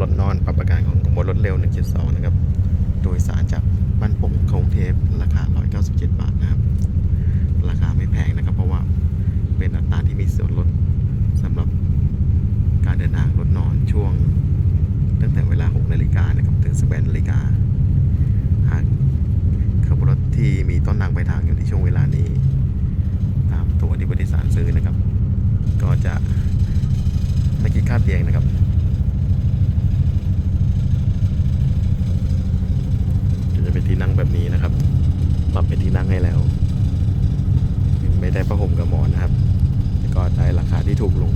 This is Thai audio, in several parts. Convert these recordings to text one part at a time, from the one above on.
รถนอน ปรับประกันของบนรถเร็ว 172 นะครับ โดยสารจากบ้านโป่งกรุงเทพราคา 197 บาทนะครับ ราคาไม่แพงนะครับ เพราะว่าเป็นอัตราที่มีส่วนลดสำหรับการเดินทางรถนอนช่วง ตั้งแต่เวลา 6 นาฬิกานะครับถึง11นาฬิกาหากขับรถที่มีต้นทางไปลายทางอยู่ในช่วงเวลานี้ ตามตัวที่บริษัทซื้อนะครับ ก็จะไม่คิดค่าเตียงนะครับ ก็จะเป็นที่นั่งแบบนี้นะครับ มาเป็นที่นั่งให้แล้ว ไม่ได้ประหมกับหมอนนะครับแต่ก็ได้ราคาที่ถูกลง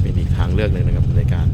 เป็นอีกทางเลือกหนึ่งนะครับในการ